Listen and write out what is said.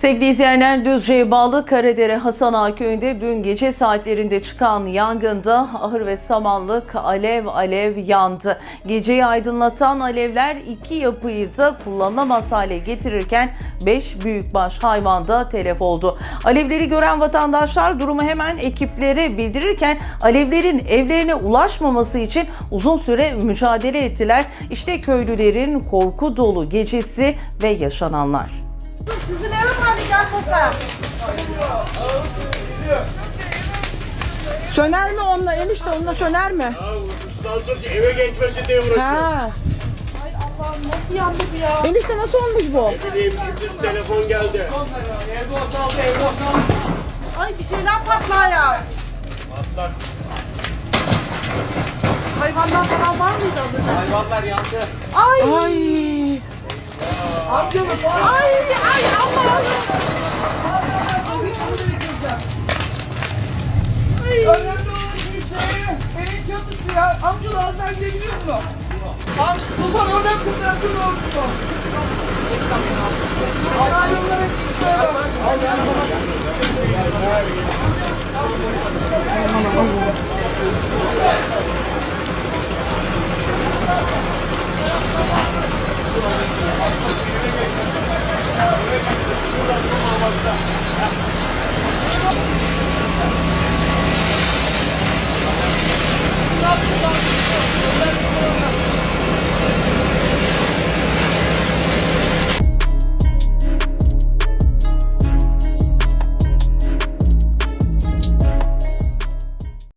Sevgili izleyenler Düzce'ye bağlı Karadere Hasan Ağa köyünde dün gece saatlerinde çıkan yangında ahır ve samanlık alev alev yandı. Geceyi aydınlatan alevler iki yapıyı da kullanılamaz hale getirirken 5 büyükbaş hayvan da telef oldu. Alevleri gören vatandaşlar durumu hemen ekiplere bildirirken alevlerin evlerine ulaşmaması için uzun süre mücadele ettiler. İşte köylülerin korku dolu gecesi ve yaşananlar. Söner mi onunla enişte onunla söner mi? Sansürcü eve geçmesin diye uğraşıyor. Ha. Ay Allah'ım nasıl yandı bu ya? Enişte nasıl olmuş bu? Bileyim bizim telefon geldi. Ay bir şeyler patlar ya. Atlar. Hayvandan falan var mıydı burada? Hayvanlar yandı. Ay. Ay. Ay ay Allah'ım. Benim kötüsü ya. Amcalar sen geliyor mu? Tufan oradan kurtarsın olmuş volta.